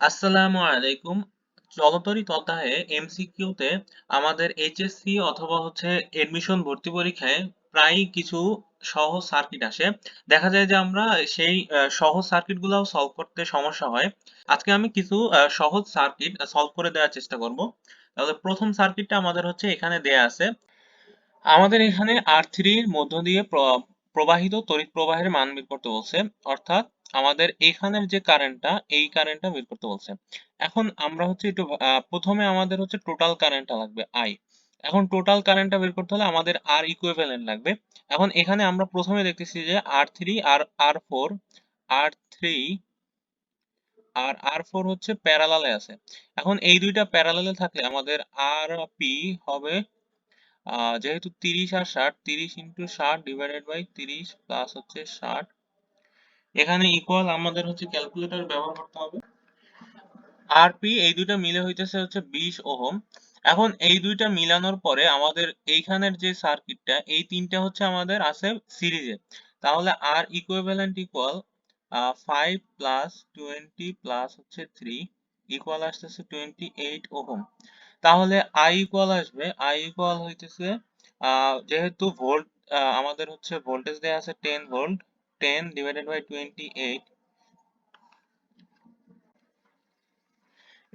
আসসালামু আলাইকুম। চলতরি তথ্যায়ে এমসিকিউতে আমাদের এইচএসসি অথবা হচ্ছে এডমিশন ভর্তি পরীক্ষায় প্রায় কিছু সহজ সার্কিট আসে। দেখা যায় যে আমরা সেই সহজ সার্কিট গুলাও সলভ করতে সমস্যা হয়। আজকে আমি কিছু সহজ সার্কিট সলভ করে দেওয়ার চেষ্টা করব। তাহলে প্রথম সার্কিটটা আমাদের হচ্ছে এখানে দেয়া আছে। আমাদের এখানে আর থ্রির মধ্য দিয়ে প্রবাহিত তড়িৎ প্রবাহের মান বের করতে বলছে। অর্থাৎ আমাদের এখানের যে কারেন্টটা এই কারেন্টটা বের করতে বলছে। এখন আমরা হচ্ছে একটু প্রথমে আমাদের হচ্ছে টোটাল কারেন্টটা লাগবে আই এখন টোটাল কারেন্টটা বের করতে হলে আমাদের আর ইকুইভ্যালেন্ট লাগবে। এখন এখানে আমরা প্রথমে দেখতেছি যে আর থ্রি আর আর ফোর আর থ্রি আর আর ফোর হচ্ছে প্যারালালে আছে। এখন এই দুইটা প্যারালালে থাকলে আমাদের আর পি হবে যেহেতু তিরিশ আর ষাট, তিরিশ ইন্টু ষাট ডিভাইডেড বাই তিরিশ প্লাস হচ্ছে ষাট। এখানে ইকুয়াল আমাদের হচ্ছে ক্যালকুলেটর ব্যবহার করতে হবে। আর পি এই দুইটা মিলে হইতেছে হচ্ছে বিশ ওহম। এখন এই দুইটা মিলানোর পরে আমাদের এইখানের যে সার্কিটটা এই তিনটা হচ্ছে আমাদের আছে সিরিজে তাহলে R equivalent equal five plus twenty plus হচ্ছে থ্রি ইকুয়াল আসতেছে টোয়েন্টি এইট ওহম। তাহলে আই ইকুয়াল আসবে। আই ইকুয়াল হইতেছে যেহেতু ভোল্ট আমাদের হচ্ছে ভোল্টেজ দেওয়া আছে ten volt ten divided by twenty eight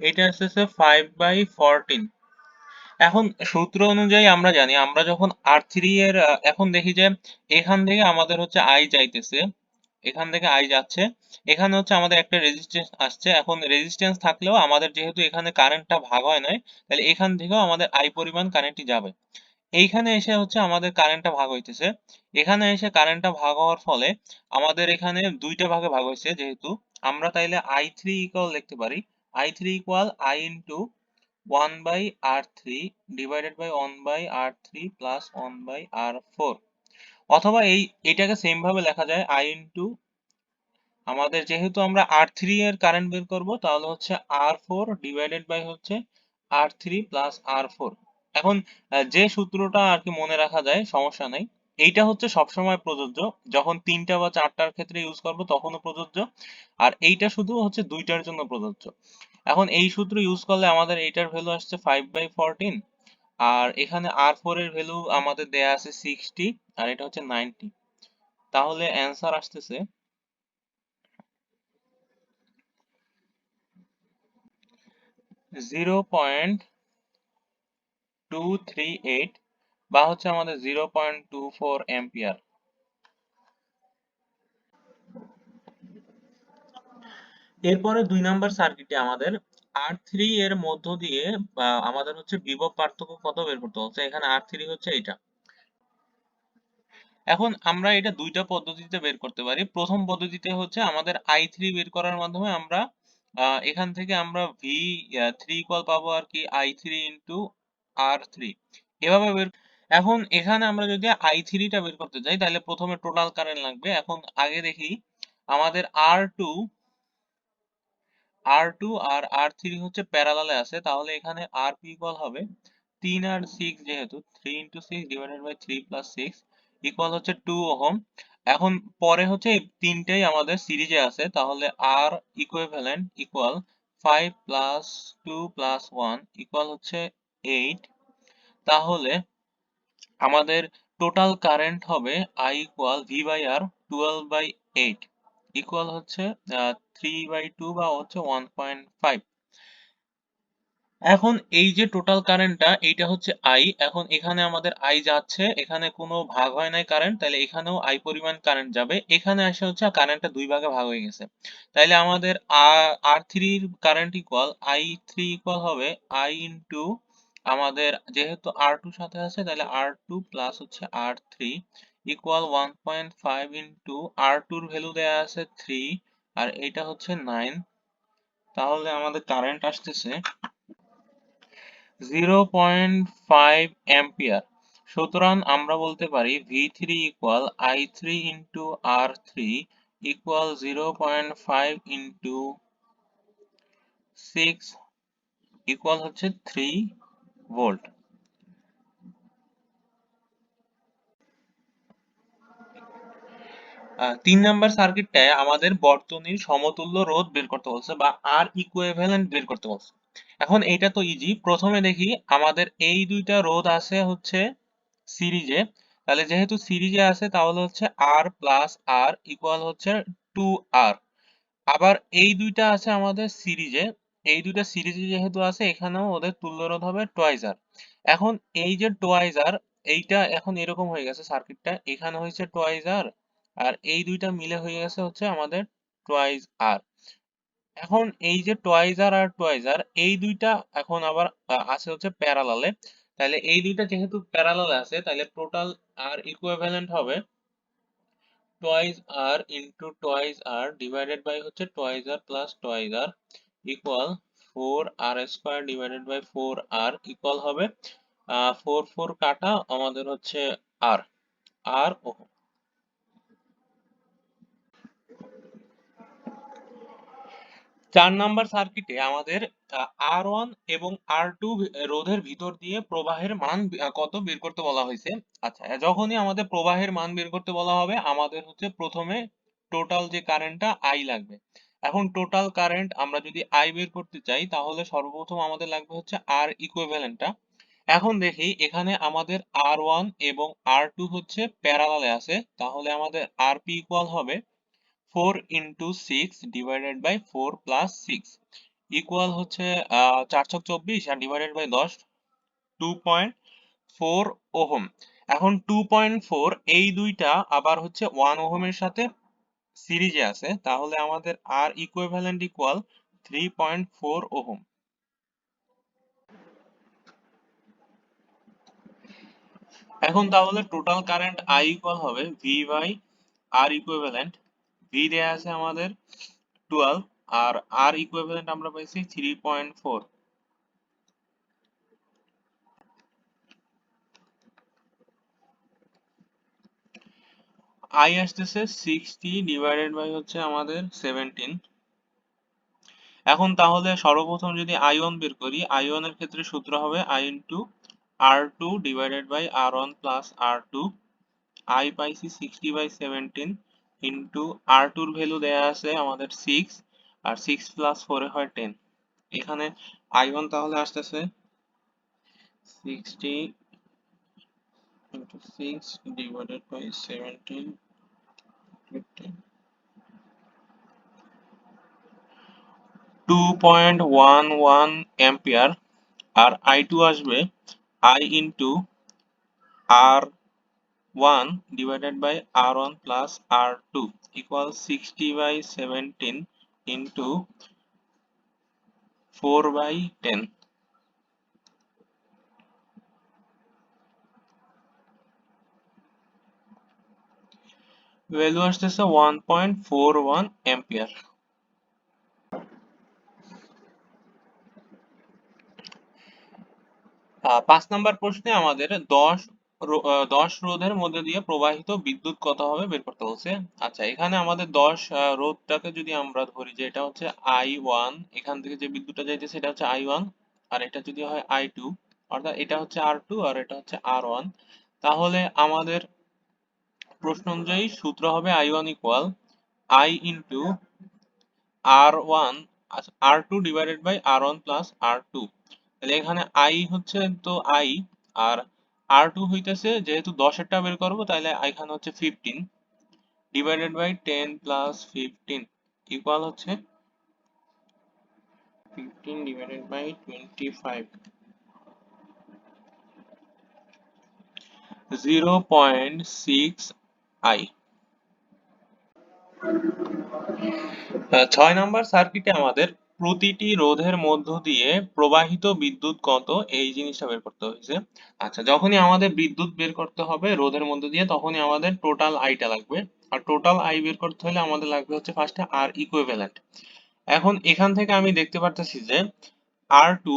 এটা আসতেছে ফাইভ বাই ফোরটিন এখন সূত্র অনুযায়ী আমরা জানি, আমরা যখন আর থ্রি এর এখন দেখি যে এখান থেকে আমাদের হচ্ছে আই যাইতেছে, এখান থেকে আই যাচ্ছে, এখানে হচ্ছে আমাদের একটা রেজিস্ট্যান্স আসছে। এখন রেজিস্ট্যান্স থাকলেও আমাদের যেহেতু এখানে কারেন্টটা ভাগ হয় নাই, তাহলে এখান থেকেও আমাদের আই পরিমাণ কারেন্টই যাবে। এইখানে এসে হচ্ছে আমাদের কারেন্টটা ভাগ হইতেছে। এখানে এসে কারেন্টটা ভাগ হওয়ার ফলে আমাদের এখানে দুইটা ভাগে ভাগ হয়েছে, যেহেতু আমরা তাইলে আই থ্রি ইকুয়াল লিখতে পারি। I three equal I into one by R three divided by one by R three plus one by R four অথবা এই, এটাকে সেম ভাবে লেখা যায় আই ইন্টু আমাদের যেহেতু আমরা আর থ্রি এর কারেন্ট বের করব, তাহলে হচ্ছে আর ফোর ডিভাইডেড বাই হচ্ছে R three plus R four এখন যে সূত্রটা আর কি মনে রাখা যায়, সমস্যা নেই। এইটা হচ্ছে সবসময় প্রযোজ্য। যখন তিনটা বা চারটার ক্ষেত্রে ইউজ করব, তখনও প্রযোজ্য। আর এইটা শুধু হচ্ছে দুইটার জন্য প্রযোজ্য। এখন এই সূত্র ইউজ করলে আমাদের এইটার ভ্যালু আসছে ফাইভ বাই ফোরটিন আর এখানে আর ফোর এর ভ্যালু আমাদের দেয়া আছে সিক্সটি আর এটা হচ্ছে নাইনটি তাহলে অ্যান্সার আসতেছে। Zero point two three eight বা হচ্ছে আমাদের জিরো পয়েন্ট ফোর এরপরে দুই নাম্বার সার্কিটে আমাদের আর থ্রি এর মধ্য দিয়ে আমাদের হচ্ছে বিভব পার্থক্য কত বের করতে হচ্ছে এখানে আর থ্রি হচ্ছে এটা এখন আমরা এটা দুইটা পদ্ধতিতে বের করতে পারি। প্রথম পদ্ধতিতে হচ্ছে আমাদের আই থ্রি বের করার মাধ্যমে আমরা এখান থেকে আমরা ভি থ্রি ইকুয়াল পাবো আর কি I three into R three এভাবে বের এখন এখানে আমরা যদি আই থ্রিটা বের করতে চাই তাহলে প্রথমে টোটাল কারেন্ট লাগবে। এখন আগে দেখি, আমাদের আর টু আর টু আর আর থ্রি হচ্ছে প্যারালালে আছে। তাহলে এখানে আর পি ইকুয়াল হবে তিন আর সিক্স যেহেতু three into six divided by three plus six equal হচ্ছে টু ওহম। এখন পরে হচ্ছে তিনটেই আমাদের সিরিজে আছে, তাহলে R equivalent equal five plus two plus one equal হচ্ছে এইট তাহলে আমাদের টোটাল কারেন্ট হবে I equal V by R twelve by eight equal হচ্ছে থ্রি বাই টু বা হচ্ছে ওয়ান পয়েন্ট ফাইভ এখন এই যে টোটাল কারেন্টটা এইটা হচ্ছে আই এখন এখানে আমাদের আই যাচ্ছে, এখানে কোনো ভাগ হয় নাই কারেন্ট তাহলে এখানেও আই পরিমাণ কারেন্ট যাবে, এখানে আসে হচ্ছে কারেন্টটা দুই ভাগে ভাগ হয়ে গেছে। তাইলে আমাদের আর থ্রির current equal I three equal হবে আই ইন্টু আমাদের যেহেতু আর টু সাথে আছে, তাহলে আর টু প্লাস হচ্ছে R three equal one point five into R টুর ভ্যালু দেওয়া আছে থ্রি আর এটা হচ্ছে নাইন তাহলে আমাদের কারেন্ট আসতেছে জিরো পয়েন্ট ফাইভ অ্যাম্পিয়ার সুতরাং আমরা বলতে পারি V three equal I three into R three equal zero point five into six equal হচ্ছে থ্রি আহ, তিন নাম্বার সার্কিটটায় আমাদের বর্তনীর সমতুল্য রোধ বের করতে বলছে বা আর ইকুইভ্যালেন্ট বের করতে বলছে। এখন এইটা তো ইজি প্রথমে দেখি আমাদের এই দুইটা রোধ আছে হচ্ছে সিরিজে তাহলে যেহেতু সিরিজে আছে তাহলে হচ্ছে আর প্লাস আর ইকুয়াল হচ্ছে টু আর আবার এই দুইটা আছে আমাদের সিরিজে এই দুইটা সিরিজে যেহেতু আছে, এখানেও ওদের তুল্য রোধ হবে টোয়াইজ আর এখন এই যে টোয়াইজ আর এইটা এখন এরকম হয়ে গেছে সার্কিটটা এখানে হয়েছে টোয়াইজ আর এই দুইটা মিলে হয়ে গেছে হচ্ছে আমাদের টোয়াইজ আর এখন এই যে টোয়াইজ আর আর এই দুইটা এখন আবার আছে হচ্ছে প্যারালালে তাহলে এই দুইটা যেহেতু প্যারালালে আছে তাহলে টোটাল আর ইকুইভ্যালেন্ট হবে twice R into twice R divided by হচ্ছে twice R plus twice R equal four R square divided by four equal হবে ফোর ফোর কাটা আমাদের হচ্ছে আর আর ওহম চার নাম্বার সার্কিটে আমাদের আর ওয়ান এবং আর টু রোধের ভিতর দিয়ে প্রবাহের মান কত বের করতে বলা হয়েছে? আচ্ছা যখনই আমাদের প্রবাহের মান বের করতে বলা হবে, আমাদের হচ্ছে প্রথমে টোটাল যে কারেন্টটা আই লাগবে। এখন টোটাল কারেন্ট আমরা যদি আই বের করতে চাই, তাহলে সর্বপ্রথম আমাদের লাগবে হচ্ছে আর ইকুইভ্যালেন্টটা এখন দেখি এখানে আমাদের আর ওয়ান এবং আর টু হচ্ছে প্যারালালে আছে, তাহলে আমাদের আর পি ইকুয়াল হবে four into six divided by four plus six equal হচ্ছে চার ছক চব্বিশ আর ডিভাইডেড বাই দশ টু পয়েন্ট ফোর ওহম। এখন টু পয়েন্ট ফোর এই দুইটা আবার হচ্ছে ওয়ান ওহমের সাথে সিরিজে আছে, তাহলে আমাদের R equivalent equal three point four ohm. এখন তাহলে টোটাল কারেন্ট আই ইকুয়াল হবে V by R equivalent V দেয়া আছে আমাদের টুয়েলভ আর আর ইকুইভ্যালেন্ট আমরা পাইছি থ্রি পয়েন্ট ফোর আই আসতেছে সিক্সটি ডিভাইডেড বাই হচ্ছে আমাদের সেভেন্টিন এখন তাহলে সর্বপ্রথম যদি আই ওয়ান বের করি এর ক্ষেত্রে সূত্র হবে I into R two divided by R one plus R two I পাইছি sixty by seventeen into R tour value দেয়া আছে আমাদের সিক্স আর সিক্স প্লাস ফোরে হয় টেন এখানে আই ওয়ান তাহলে আসতেছে sixty into six divided by seventeen two point one one ampere R I two আসবে I into R one divided by R one plus R two equal sixty by seventeen into four by ten value আসতেছে one point four one ampere ah, পাঁচ number প্রশ্নে আমাদের দশ দশ রোধের মধ্যে দিয়ে প্রবাহিত বিদ্যুৎ কত হবে বের করতে বলছে। আচ্ছা এখানে আমাদের দশ রোধটাকে যদি আমরা ধরি যে এটা হচ্ছে আই ওয়ান এখান থেকে যে বিদ্যুৎটা যাইতেছে এটা হচ্ছে আই ওয়ান আর এটা যদি হয় আই টু অর্থাৎ এটা হচ্ছে আর টু আর এটা হচ্ছে আর ওয়ান তাহলে আমাদের প্রশ্ন অনুযায়ী সূত্র হবে I one equal I into R one R two divided by R one plus R two তাহলে এখানে আই হচ্ছে তো আই আর আর টু হইতেছে যেহেতু দশেরটা বের করব, তাহলে এখানে হচ্ছে fifteen divided by ten plus fifteen equal হচ্ছে fifteen divided by twenty five zero point six I. ছয় নম্বর সার্কিটে আমাদের প্রতিটি রোধের মধ্য দিয়ে প্রবাহিত বিদ্যুৎ কত? এই জিনিসটা বের করতে হয়েছে। আচ্ছা যখনই আমাদের বিদ্যুৎ বের করতে হবে রোধের মধ্য দিয়ে, তখনই আমাদের টোটাল আইটা লাগবে। আর টোটাল আই বের করতে হলে আমাদের লাগবে হচ্ছে ফার্স্টে আর ইকুইভ্যালেন্ট এখন এখান থেকে আমি দেখতে পারতেছি যে R two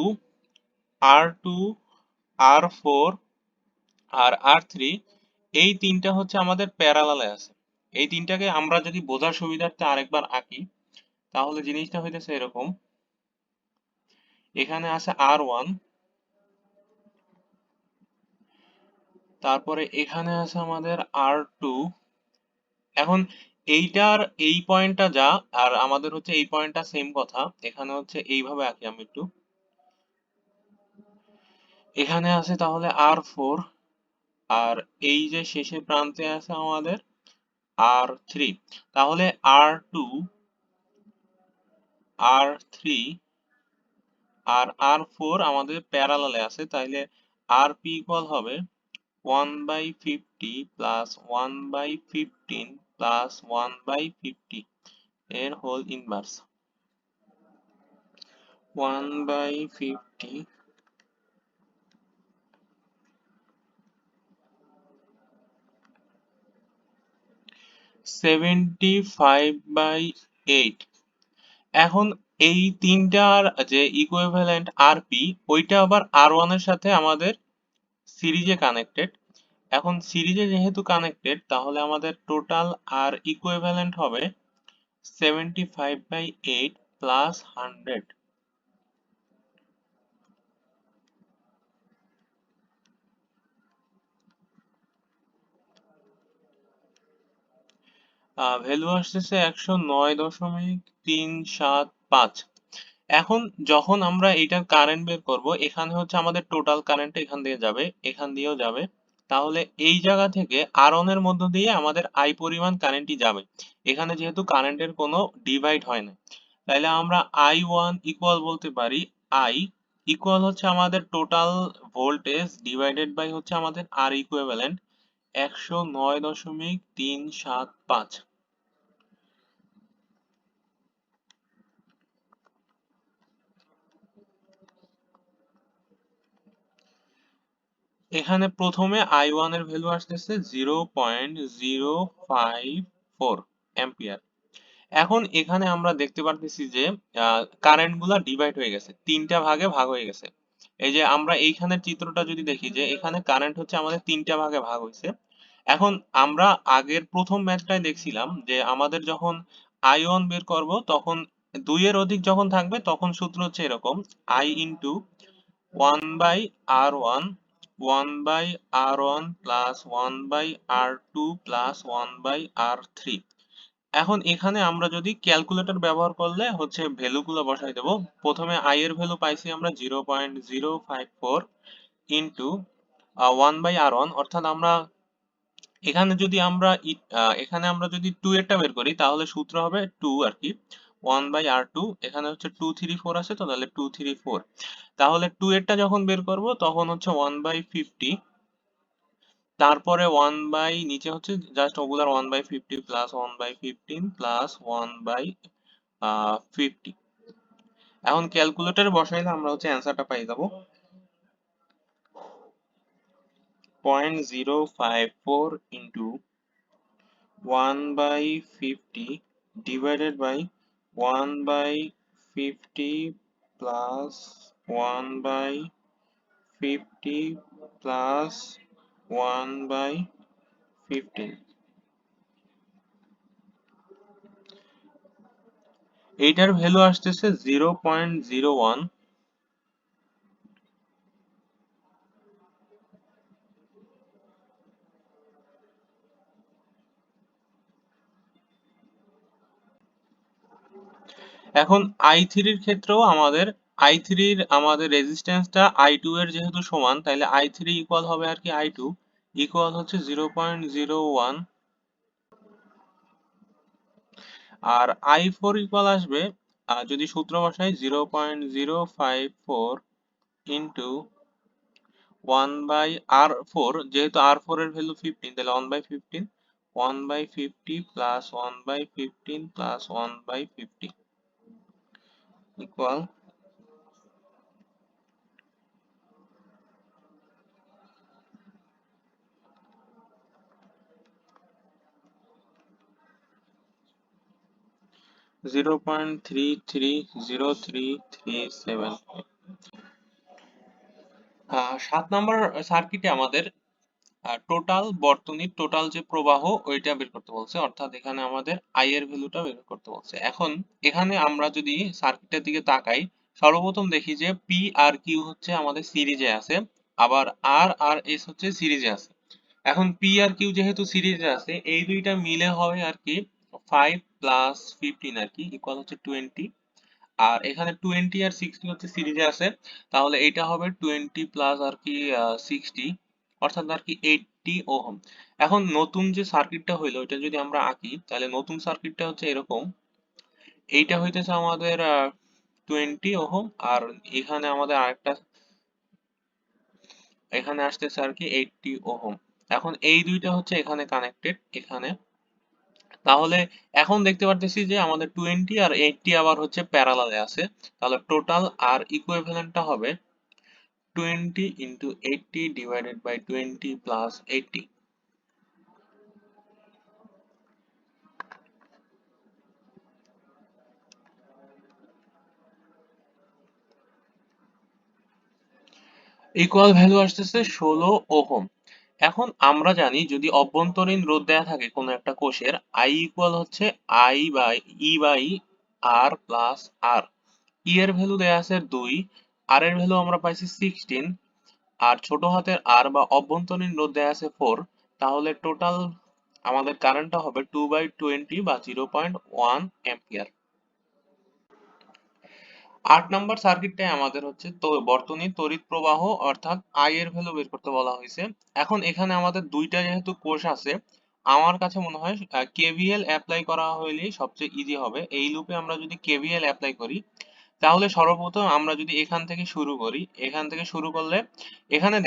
R two R four আর আর থ্রি এই তিনটা হচ্ছে আমাদের প্যারালালে আছে। এই তিনটাকে আমরা যদি বোঝার সুবিধার্থে আরেকবার আঁকি, তাহলে জিনিসটা হইতেছে এরকম। এখানে আছে আর ওয়ান। তারপরে এখানে আছে আমাদের আর টু। এখন এইটার এই পয়েন্টটা যা, আর আমাদের হচ্ছে এই পয়েন্টটা সেম কথা। এখানে হচ্ছে এইভাবে আঁকি আমি একটু। এখানে আছে তাহলে আর ফোর। আর এই যে শেষের প্রান্তে আছে আমাদের আর থ্রি তাহলে আর টু আর থ্রি আর আর ফোর আমাদের প্যারালালে আছে, তাইলে আর পি ইকুয়াল হবে one by fifty plus one by fifteen plus one by fifty এর whole inverse one by fifty seventy five by eight এখন এই তিনটার যে ইকুইভ্যালেন্ট আরপি ওইটা আবার আর ওয়ানের সাথে আমাদের সিরিজে কানেক্টেড এখন সিরিজে যেহেতু কানেক্টেড তাহলে আমাদের টোটাল আর ইকুইভ্যালেন্ট হবে seventy five by eight plus hundred value আসতেছে একশো নয় দশমিক তিন সাত পাঁচ। এখন যখন আমরা এইটার কারেন্ট বের করব, এখানে হচ্ছে আমাদের টোটাল কারেন্ট এখান দিয়ে যাবে, এখান দিয়েও যাবে। তাহলে এই জায়গা থেকে আর এর মধ্য দিয়ে আমাদের আই পরিমাণ কারেন্টই যাবে। এখানে যেহেতু কারেন্টের কোনো ডিভাইড হয় না। তাহলে আমরা আই ওয়ান ইকুয়াল বলতে পারি আই ইকুয়াল হচ্ছে আমাদের টোটাল ভোল্টেজ ডিভাইডেড বাই হচ্ছে আমাদের আর ইকুইভ্যালেন্ট একশো নয় দশমিক তিন সাত পাঁচ। এখানে প্রথমে আই ওয়ানের ভ্যালু আসতেছে zero point zero five four ampere এখন এখানে আমরা দেখতে পারতেছি যে কারেন্টগুলা ডিভাইড হয়ে গেছে, তিনটা ভাগে ভাগ হয়ে গেছে। এই যে আমরা এইখানে চিত্রটা যদি দেখি যে, এখানে কারেন্ট হচ্ছে আমাদের তিনটা ভাগে ভাগ হয়েছে। এখন আমরা আগের প্রথম ম্যাচটায় দেখছিলাম যে আমাদের যখন আই ওয়ান বের করব, তখন দুইয়ের অধিক যখন থাকবে, তখন সূত্র হচ্ছে এরকম I into one by R one one by R one plus one by R two plus one by R three এখন এখানে আমরা যদি ক্যালকুলেটর ব্যবহার করলে হচ্ছে ভ্যালুগুলো বসাই দেব। প্রথমে আই এর ভ্যালু পাইছি আমরা zero point zero five four into one by R one অর্থাৎ আমরা এখানে যদি আমরা এখানে আমরা যদি টু এরটা বের করি, তাহলে সূত্র হবে টু আর কি। ওয়ান বাই আর টু এখানে হচ্ছে টু থ্রি ফোর আছে তো, তাহলে টু থ্রি ফোর তাহলে টু এরটা যখন বের করব, তখন হচ্ছে ওয়ান বাই ফিফটি তারপরে ওয়ান বাই নিচে হচ্ছে জাস্ট ওগুলার one by fifty plus one by fifteen plus one by fifty এখন ক্যালকুলেটরে বসাইলে আমরা হচ্ছে অ্যান্সারটা পাই যাব। Point zero five four into one by fifty divided by one by fifty plus one by fifty plus one by fifteen এইটার value আসতেছে জিরো পয়েন্ট জিরো ওয়ান এখন আই থ্রির ক্ষেত্রেও আমাদের আই থ্রির আমাদের রেজিস্ট্যান্সটা আই টু এর যেহেতু সমান তাহলে আই থ্রি ইকুয়াল হবে আর কি আই টু ইকুয়াল হচ্ছে জিরো পয়েন্ট জিরো ওয়ান আর আই ফোর ইকুয়াল আসবে যদি সূত্র বসাই zero point zero five four into one by R four যেহেতু আর ফোর এর ভ্যালু ফিফটিন তাহলে one by fifteen one by fifty plus one by fifteen plus one by fifty equal zero point three three zero three three seven সাত number সার্কিটে আমাদের total বর্তনীর total যে প্রবাহ, ওইটা বের করতে বলছে। অর্থাৎ এখানে আমাদের আই এর ভ্যালুটা বের করতে বলছে। এখন এখানে আমরা যদি সার্কিটের দিকে তাকাই, সর্বপ্রথম দেখি যে পি আর কিউ হচ্ছে আমাদের সিরিজে আছে, আবার আর আর এস হচ্ছে সিরিজে আছে। এখন পি আর কিউ যেহেতু সিরিজে আছে, এই দুইটা মিলে হবে আর কি ফাইভ প্লাস ফিফটিন আর কি ইকুয়াল হচ্ছে টোয়েন্টি আর এখানে টোয়েন্টি আর সিক্সটি হচ্ছে সিরিজে আছে, তাহলে এটা হবে টোয়েন্টি প্লাস আর কি সিক্সটি অর্থাৎ আর কি এইটটি ওহম। এখন নতুন যে সার্কিটটা হইল এটা যদি আমরা আঁকি, তাহলে নতুন সার্কিটটা হচ্ছে এরকম। এইটা হইতেছে আমাদের টোয়েন্টি ওহম, আর এখানে আমাদের আরেকটা, এখানে আসতেছে আর কি এইটটি ওহম। এখন এই দুইটা হচ্ছে এখানে কানেক্টেড এখানে। তাহলে এখন দেখতে পারতেছি যে আমাদের টোয়েন্টি আর এইটটি আবার হচ্ছে প্যারালালে আছে। তাহলে টোটাল আর ইকুইভ্যালেন্টটা হবে twenty into eighty divided by twenty plus eighty equal value আসতেছে ষোলো ওহম। এখন আমরা জানি যদি অভ্যন্তরীণ রোধ দেয়া থাকে কোনো একটা কোষের আই ইকুয়াল হচ্ছে I by E by R plus R E এর ভ্যালু দেয়া আছে দুই আর এর ভ্যালু আমরা পাইছি সিক্সটিন আর ছোট হাতের আর বা অভ্যন্তরীণ রোধ দেয়া আছে ফোর তাহলে টোটাল আমাদের কারেন্টটা হবে টু বাই টোয়েন্টি বা জিরো পয়েন্ট ওয়ান অ্যাম্পিয়ার আট নাম্বার সার্কিটটাই আমাদের হচ্ছে তো, বর্তনী তড়িৎ প্রবাহ অর্থাৎ আই এর ভ্যালু বের করতে বলা হয়েছে। এখন এখানে আমাদের দুইটা যেহেতু কোষ আছে, আমার কাছে মনে হয় কেভিএল অ্যাপ্লাই করা হইলেই সবচেয়ে ইজি হবে। এই লুপে আমরা যদি কেভিএল অ্যাপ্লাই করি তাহলে সর্বপ্রথম আমরা যদি এখান থেকে শুরু করি, এখান থেকে শুরু করলে এখানে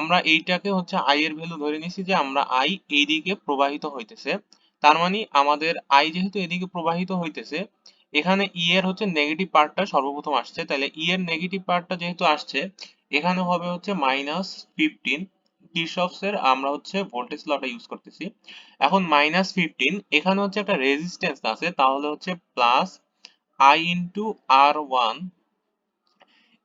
আমরা এইটাকে হচ্ছে আই এর ভ্যালু ধরে নিছি যে আমরা আই এইদিকে প্রবাহিত হইতেছে। তার মানে আমাদের আই যেহেতু এদিকে প্রবাহিত হইতেছে, এখানে ই এর হচ্ছে নেগেটিভ পার্টটা সর্বপ্রথম আসছে। তাহলে ই এর নেগেটিভ পার্টটা যেহেতু আসছে, এখানে হবে হচ্ছে মাইনাস ফিফটিন এর আমরা হচ্ছে ভোল্টেজ লটা ইউজ করতেছি। এখন মাইনাস ফিফটিন এখানে হচ্ছে একটা রেজিস্ট্যান্স আছে, তাহলে হচ্ছে plus I into R one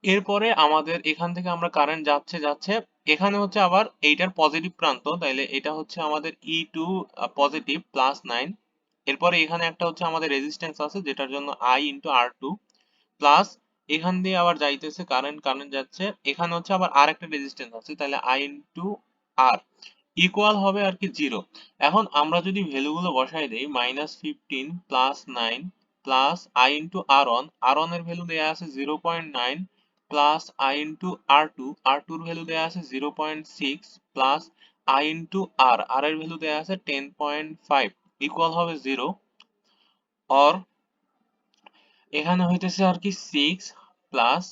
এরপরে আমাদের এখান থেকে আমরা কারেন্ট যাচ্ছে যাচ্ছে, এখানে হচ্ছে আবার এইটার পজিটিভ প্রান্ত, তাইলে এটা হচ্ছে আমাদের E two positive plus nine এরপরে এখানে একটা হচ্ছে আমাদের রেজিস্ট্যান্স আছে, যেটার জন্য I into R two plus এখান দিয়ে আবার যাইতেছে কারেন্ট কারেন্ট যাচ্ছে, এখানে হচ্ছে আবার আর একটা রেজিস্ট্যান্স আছে তাহলে আই ইন্টু আর ইকুয়াল হবে আর কি জিরো এখন আমরা যদি ভ্যালুগুলো বসাই দেই minus fifteen plus nine plus I into R one R ওয়ানের ভ্যালু দেওয়া আছে zero point nine plus I into R two R tour value দেওয়া আছে zero point six plus I into R R এর ভ্যালু দেওয়া আছে ten point five equal হবে zero or এখানে হইতেছে আর কি সিক্স প্লাস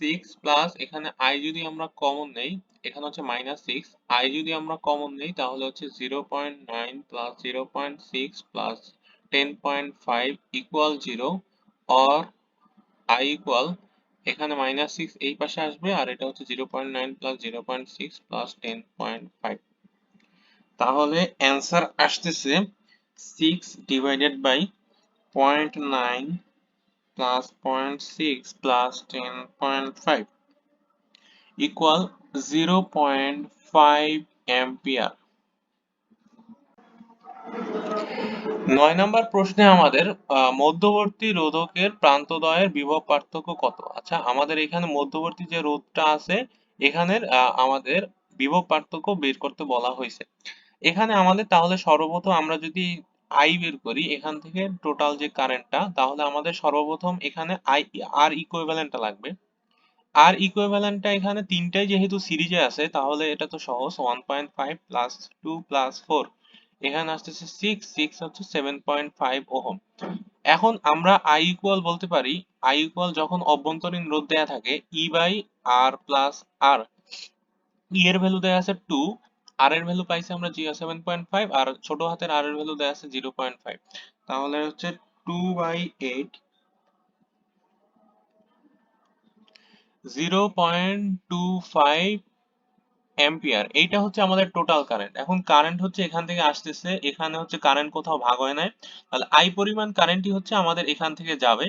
সিক্স প্লাস এখানে আই যদি আমরা কমন নেই, এখানে হচ্ছে মাইনাস সিক্স আই যদি আমরা কমন নেই, তাহলে হচ্ছে zero point nine plus zero point six plus ten point five equal zero or I equal এখানে মাইনাস সিক্স এই পাশে আসবে, আর এটা হচ্ছে zero point nine plus zero point six plus ten point five তাহলে অ্যান্সার আসতেছে six divided by point nine point five equal zero point five ampere নয় নম্বর প্রশ্নে আমাদের মধ্যবর্তী রোধকের প্রান্তদ্বয়ের বিভব পার্থক্য কত? আচ্ছা আমাদের এখানে মধ্যবর্তী যে রোধটা আছে, এখানের আমাদের বিভব পার্থক্য বের করতে বলা হয়েছে। এখানে আমাদের তাহলে সর্বপ্রথম আমরা যদি আই বের করি, এখান থেকে টোটাল যে কারেন্টটা তাহলে আমাদের সর্বপ্রথম এখানে আই আর ইকুইভ্যালেন্টটা লাগবে। আর ইকুইভ্যালেন্টটা এখানে তিনটাই যেহেতু সিরিজে আছে, তাহলে এটা তো সহজ one point five plus two plus four এখানে আসতেছে সিক্স সিক্স হচ্ছে সেভেন পয়েন্ট ফাইভ ওহম। এখন আমরা আই ইকুয়াল বলতে পারি আই ইকুয়াল যখন অভ্যন্তরীণ রোধ দেয়া থাকে আর প্লাস আর ই এর ভ্যালু দেয়া আছে টু আর এর ভ্যালু পাইছি আমরা জিরো সেভেন পয়েন্ট ফাইভ আর ছোট হাতের আর এর ভ্যালু দেয়া আছে জিরো পয়েন্ট ফাইভ তাহলে হচ্ছে two by eight zero point two five ampere এইটা হচ্ছে আমাদের টোটাল কারেন্ট এখন কারেন্ট হচ্ছে এখান থেকে আসতেছে, এখানে হচ্ছে কারেন্ট কোথাও ভাগ হয় নাই। তাহলে আই পরিমাণ কারেন্টই হচ্ছে আমাদের এখান থেকে যাবে।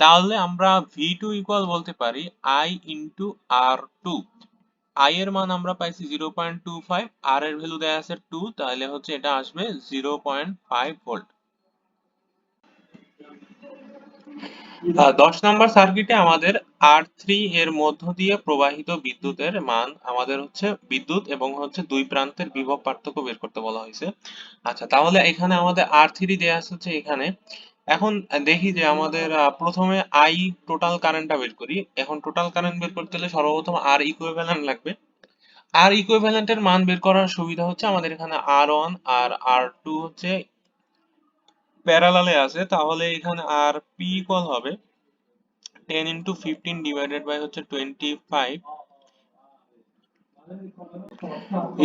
তাহলে আমরা ভি টু ইকুয়াল বলতে পারি I into R two I এর মান আমরা পাইছি zero point two five R এর ভ্যালু দেয়া আছে টু তাহলে হচ্ছে এটা আসবে জিরো পয়েন্ট ফাইভ ভোল্ট দশ নম্বর সার্কিটে আমাদের আর থ্রি এর মধ্য দিয়ে প্রবাহিত বিদ্যুতের মান, আমাদের হচ্ছে বিদ্যুৎ এবং হচ্ছে দুই প্রান্তের বিভব পার্থক্য বের করতে বলা হয়েছে। আচ্ছা তাহলে এখানে আমাদের আর থ্রি আছে হচ্ছে এখানে। এখন দেখি যে আমাদের প্রথমে আই টোটাল কারেন্টটা বের করি। এখন টোটাল কারেন্ট বের করতে হলে সর্বপ্রথম আর ইকুইভ্যালেন্ট লাগবে। আর ইকুইভ্যালেন্টের মান বের করার সুবিধা হচ্ছে আমাদের এখানে আর ওয়ান আর আর টু হচ্ছে প্যারালালে আছে। তাহলে এখানে আর পি ইকুয়াল হবে ten into fifteen divided by হচ্ছে টোয়েন্টি ফাইভ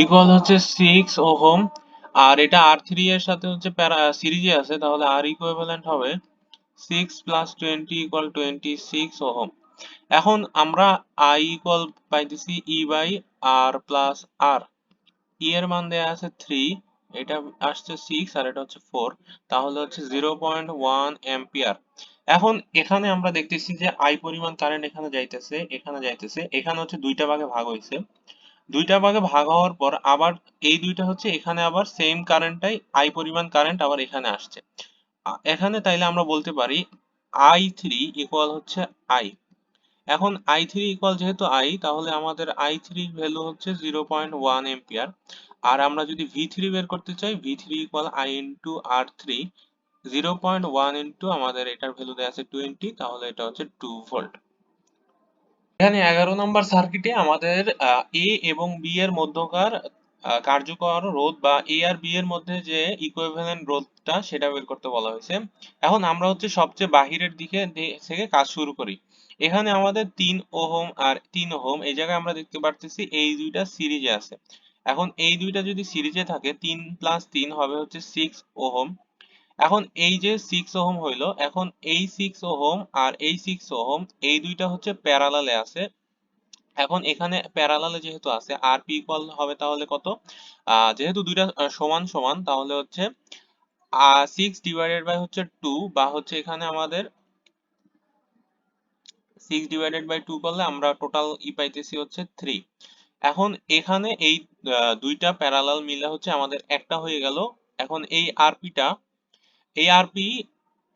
ইকুয়াল হচ্ছে সিক্স ওহম। আর এটা আর থ্রি এর সাথে হচ্ছে সিরিজে আছে, তাহলে আর ইকুইভ্যালেন্ট হবে six plus twenty equal twenty six ohm. এখন আমরা আই ইকুয়াল পাইতেছি ই by R plus R E এর মান আছে থ্রি এটা আসছে সিক্স আর এটা হচ্ছে ফোর তাহলে হচ্ছে জিরো পয়েন্ট ওয়ান অ্যাম্পিয়ার এখন এখানে আমরা দেখতেছি যে আই পরিমাণ কারেন্ট এখানে যাইতেছে এখানে যাইতেছে, এখানে হচ্ছে দুইটা ভাগে ভাগ হয়েছে দুইটা ভাগে ভাগ হওয়ার পর আবার এই দুইটা হচ্ছে এখানে আবার সেম কারেন্টটাই আই পরিমাণ কারেন্ট আবার এখানে আসছে। এখানে তাইলে আমরা বলতে পারি আই থ্রি ইকুয়াল হচ্ছে আই এখন আই থ্রি ইকুয়াল যেহেতু আই তাহলে আমাদের আই থ্রির ভ্যালু হচ্ছে জিরো পয়েন্ট ওয়ান এম্পিয়ার আর আমরা যদি ভি থ্রি বের করতে চাই V three equal I into R three zero point one into আমাদের এটার ভ্যালু দেওয়া আছে টোয়েন্টি তাহলে এটা হচ্ছে টু ভোল্ট এখানে এগারো নম্বর সার্কিটে আমাদের এ এবং বি এর মধ্যকার কার্যকর রোধ বা এ আর বি এর মধ্যে যে ইকুইভ্যালেন্ট রোধটা সেটা বের করতে বলা হয়েছে। এখন আমরা হচ্ছে সবচেয়ে বাহিরের দিকে থেকে কাজ শুরু করি। এখানে আমাদের তিন ওহম আর তিন ওহম, এই জায়গায় আমরা দেখতে পারতেছি এই দুইটা সিরিজে আছে। এখন এই দুইটা যদি সিরিজে থাকে, তিন প্লাস তিন হবে হচ্ছে সিক্স ওহম। এখন এই যে সিক্স ওহম হইল, এখন এই সিক্স ওহম আর এই সিক্স ওহম, এই দুইটা হচ্ছে প্যারালালে আছে। এখন এখানে প্যারালালে যেহেতু আছে, আর পি ইকুয়াল হবে তাহলে কত? যেহেতু দুইটা সমান সমান, তাহলে হচ্ছে সিক্স ডিভাইডেড বাই হচ্ছে টু বা হচ্ছে এখানে আমাদের সিক্স ডিভাইডেড বাই টু করলে আমরা টোটাল ই পাইতেছি হচ্ছে থ্রি এখন এখানে এই দুইটা প্যারালাল মিলে হচ্ছে আমাদের একটা হয়ে গেল। এখন এই আরপিটা এই আরপি,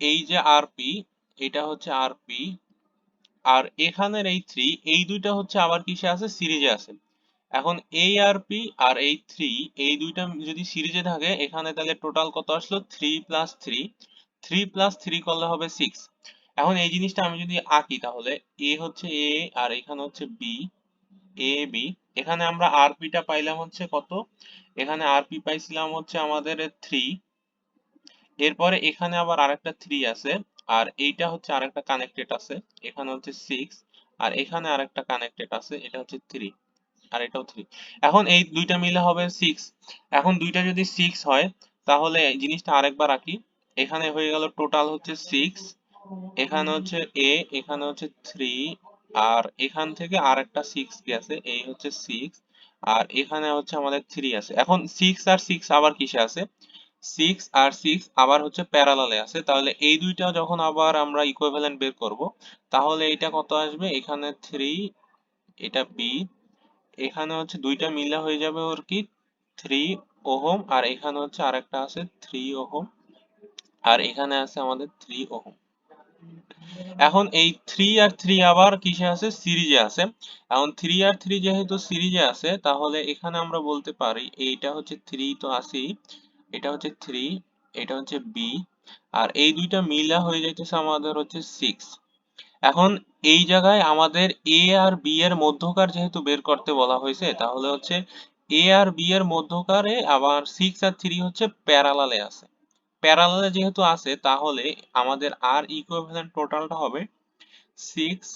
এই যে আরপি, এটা হচ্ছে আরপি। আর এখানের এই থ্রি এই দুইটা হচ্ছে আবার কিসে আছে? সিরিজে আছে। এখন এই আর পি আর এই থ্রি এই দুইটা যদি সিরিজে থাকে, এখানে তাহলে টোটাল কত আসলো? Three plus three three plus three করলে হবে সিক্স এখন এই জিনিসটা আমি যদি আঁকি তাহলে, এ হচ্ছে এ আর এখানে হচ্ছে বি, এ, বি। এখানে আমরা আর পিটা পাইলাম হচ্ছে কত? এখানে আর পি পাইছিলাম হচ্ছে আমাদের থ্রি এরপরে এখানে আবার আরেকটা থ্রি আছে, আর এইটা হচ্ছে আরেকটা কানেক্টেড আছে, এখানে হচ্ছে সিক্স আর এখানে আরেকটা কানেক্টেড আছে, এটা হচ্ছে থ্রি আর এটাও থ্রি এখন এই দুইটা মিলে হবে সিক্স এখন দুইটা যদি সিক্স হয়, তাহলে এই জিনিসটা আরেকবার আঁকি। এখানে হয়ে গেল টোটাল হচ্ছে সিক্স এখানে হচ্ছে এ এখানে হচ্ছে থ্রি আর এখান থেকে আর একটা সিক্স গেছে এই হচ্ছে সিক্স আর এখানে হচ্ছে আমাদের থ্রি আছে। এখন সিক্স আর সিক্স আবার কিসে আছে? সিক্স আর সিক্স আবার হচ্ছে প্যারালালে আছে। তাহলে এই দুইটা যখন আবার আমরা ইকুইভ্যালেন্ট বের করব, তাহলে এটা কত আসবে? এখানে থ্রি এটা বি এখানে হচ্ছে দুইটা মিলা হয়ে যাবে ওর কি? থ্রি ওহম, আর এখানে হচ্ছে আরেকটা আছে থ্রি ওহম, আর এখানে আছে আমাদের থ্রি ওহম। এখন এই থ্রি আর থ্রি আবার কিসে আছে? সিরিজে আছে। এখন থ্রি আর থ্রি যেহেতু সিরিজে আছে, তাহলে এখানে আমরা বলতে পারি এইটা হচ্ছে থ্রি তো আছেই। এটা হচ্ছে থ্রি এটা হচ্ছে বি আর এই দুইটা মিলা হয়ে যাইতেছে আমাদের হচ্ছে সিক্স এখন এই জায়গায় আমাদের এ আর বি এর মধ্যকার যেহেতু বের করতে বলা হয়েছে, তাহলে হচ্ছে এ আর বি এর মধ্যকারে আবার সিক্স আর থ্রি হচ্ছে প্যারালালে আছে। প্যারালালে যেহেতু আছে, তাহলে আমাদের আর ইকুইভ্যালেন্ট টোটালটা হবে six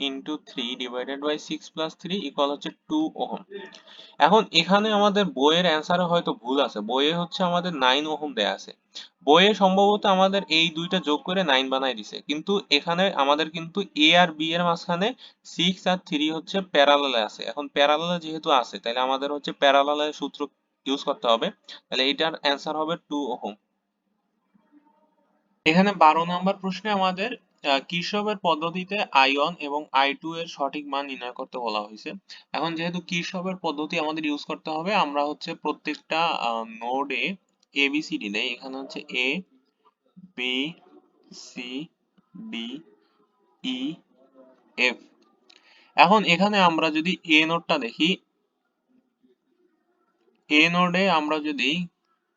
into three divided by six plus three equal হচ্ছে টু ওহম। এখন এখানে আমাদের বইয়ের অ্যান্সারে হয়তো ভুল আছে। বইয়ে হচ্ছে আমাদের নাইন ওহম দেয়া আছে। বইয়ে সম্ভবত আমাদের এই দুইটা যোগ করে নাইন বানাই দিছে। কিন্তু এখানে আমাদের কিন্তু এ আর বি এর মাঝখানে সিক্স আর থ্রি হচ্ছে প্যারালালে আছে। এখন প্যারালালে যেহেতু আছে, তাহলে আমাদের হচ্ছে প্যারালালের সূত্র ইউজ করতে হবে। তাহলে এটার অ্যান্সার হবে টু ওহম। এখানে বারো নাম্বার প্রশ্নে আমাদের কির্শফের পদ্ধতিতে আই ওয়ান এবং আই টু এর সঠিক মান নির্ণয় করতে বলা হয়েছে। এখন যেহেতু কির্শফের পদ্ধতি আমাদের ইউজ করতে হবে, আমরা হচ্ছে প্রত্যেকটা নোডে এ বি সি ডি দেই এখানে হচ্ছে A B C D E F এখন এখানে আমরা যদি এ নোডটা দেখি এ নোডে আমরা যদি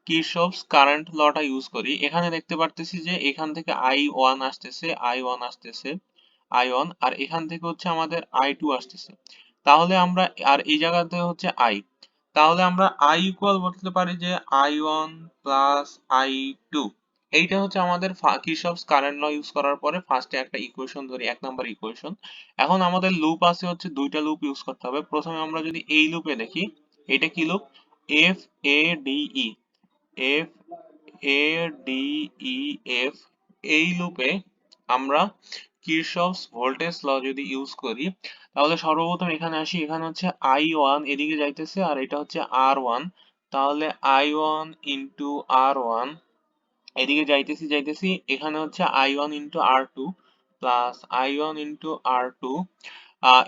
কিরশফস কারেন্ট লটা ইউজ করি। এখানে দেখতে পারতেছি যে এখান থেকে আই ওয়ান আসতেছে আই ওয়ান আসতেছে আই ওয়ান আর এখান থেকে হচ্ছে আমাদের আই টু আসতেছে। তাহলে আমরা, আর এই জায়গাতে হচ্ছে আই তাহলে আমরা আই ইকুয়াল বলতে পারি যে I one plus I two এইটা হচ্ছে আমাদের কিরশফস কারেন্ট ল ইউজ করার পরে ফার্স্টে একটা ইকুয়েশন ধরি, এক নাম্বার ইকুয়েশন এখন আমাদের লুপ আছে হচ্ছে দুইটা লুপ ইউজ করতে হবে। প্রথমে আমরা যদি এই লুপে দেখি, এটা কি loop F A D E F A D F এই লুপে আমরা কিরশফস ভোল্টেজ ল যদি ইউজ করি, তাহলে সর্বপ্রথম এখানে আসি, এখানে হচ্ছে আই ওয়ান এদিকে যাইতেছে, আর এটা হচ্ছে আর ওয়ান তাহলে I one into R one এদিকে যাইতেছি যাইতেছি, এখানে হচ্ছে I one into R two plus I one into R two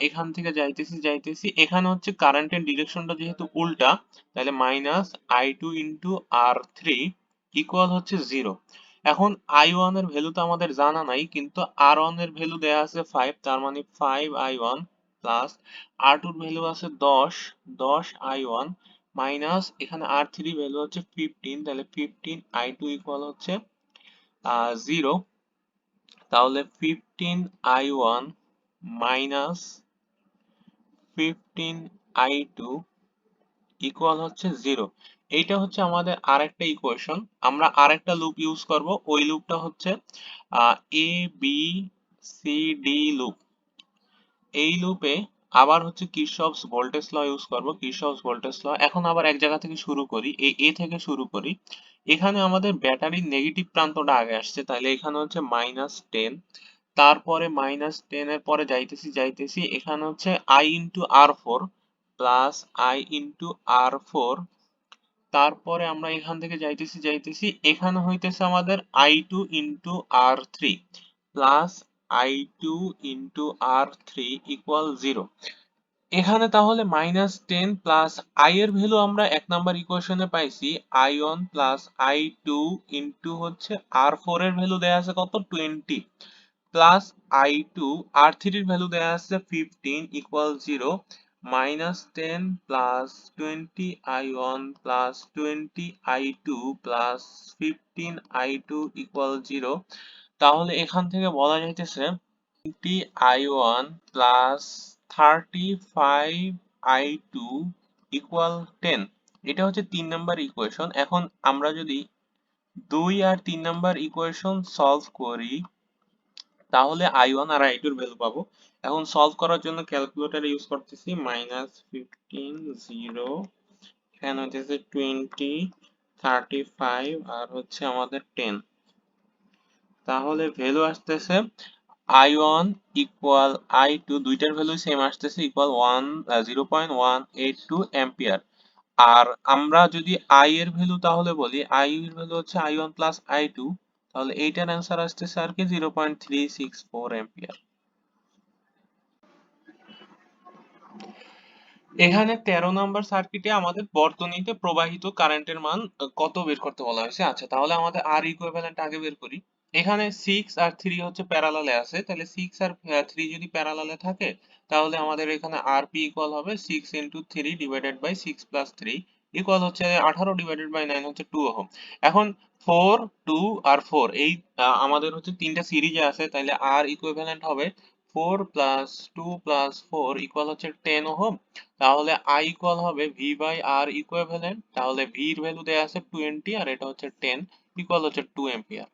এখান থেকে যাইতেছি যাইতেছি। এখানে হচ্ছে কারেন্টের ডিরেকশনটা যেহেতু উল্টা, তাহলে minus I two into R three equal হচ্ছে জিরো এখন আই ওয়ানের ভ্যালু তো আমাদের জানা নাই, কিন্তু আর ওয়ানের ভ্যালু দেয়া আছে ফাইভ তার মানে five I one plus R tour value আছে দশ দশ আই ওয়ান মাইনাস এখানে আর থ্রি ভ্যালু হচ্ছে ফিফটিন তাহলে ফিফটিন আই টু ইকুয়াল হচ্ছে জিরো তাহলে fifteen I one minus fifteen I two equal হচ্ছে জিরো এইটা হচ্ছে আমাদের আরেকটা ইকুয়েশন আমরা আরেকটা লুপ ইউজ করব। ওই লুপটা হচ্ছে A B C D loop এই লুপে আবার হচ্ছে কিরশফস ভোল্টেজ ল ইউজ করব। Kirchhoff's voltage law. এখন আবার এক জায়গা থেকে শুরু করি। এই এ থেকে শুরু করি। এখানে আমাদের ব্যাটারির নেগেটিভ প্রান্তটা আগে আসছে। তাহলে এখানে হচ্ছে মাইনাস টেন। তারপরে মাইনাস টেন এর পরে যাইতেছি যাইতেছি, এখানে হচ্ছে I into R four plus I into R four তারপরে আমরা এখান থেকে যাইতেছি যাইতেছি, এখানে হইতেছে আমাদের I two into R three plus I two into R three equal zero এখানে তাহলে মাইনাস টেন প্লাস আই এর ভ্যালু আমরা এক নাম্বার ইকুয়েশনে পাইছি I one plus I two into হচ্ছে আর ফোর এর ভ্যালু দেয়া আছে কত? Twenty plus I two R থ্রির ভ্যালু দেয়া আছে fifteen equal zero minus ten plus twenty I one plus twenty I two plus fifteen I two equal zero তাহলে এখান থেকে বলা যাইতেছে twenty I one plus thirty five I two equal ten এটা হচ্ছে তিন নাম্বার ইকুয়েশন এখন আমরা যদি দুই আর তিন নাম্বার ইকুয়েশন সলভ করি তাহলে আই ওয়ান আর আই টুর ভ্যালু পাবো। এখন সলভ করার জন্য ক্যালকুলেটর ইউজ করতেছি মাইনাস ফিফটিন জিরো এখানে হচ্ছে টোয়েন্টি থার্টি ফাইভ আর হচ্ছে আমাদের টেন তাহলে ভ্যালু আসতেছে I one equal I two দুইটার ভ্যালু সেম আসতেছে equal one zero point one eight two ampere আর আমরা যদি আই এর ভ্যালু তাহলে বলি আই এর ভ্যালু হচ্ছে I one plus I two তাহলে এইটার অ্যান্সার আসতেছে আর কি zero point three six four ampere এখানে তেরো নাম্বার সার্কিটে আমাদের বর্তনীতে প্রবাহিত কারেন্টের মান কত বের করতে বলা হয়েছে? আচ্ছা তাহলে আমাদের আর ইকুইভ্যালেন্ট আগে বের করি। এখানে সিক্স আর থ্রি হচ্ছে প্যারালালে আছে, তাহলে সিক্স আর থ্রি যদি প্যারালালে থাকে, তাহলে আমাদের এখানে আর পি ইকুয়াল হবে six into three divided by six plus three equal হচ্ছে আঠারো ডিভাইডেড বাই নাইন হচ্ছে টু ওহম। এখন ফোর টু আর ফোর এই আমাদের হচ্ছে তিনটা সিরিজে আছে তাহলে আর ইকুইভ্যালেন্ট হবে four plus two plus four equal হচ্ছে টেন ওহম। তাহলে আই ইকুয়াল হবে ভি বাই আর ইকুইভ্যালেন্ট তাহলে ভি এর ভ্যালু দেয়া আছে টোয়েন্টি আর এটা হচ্ছে টেন ইকুয়াল হচ্ছে টু এম্পিয়ার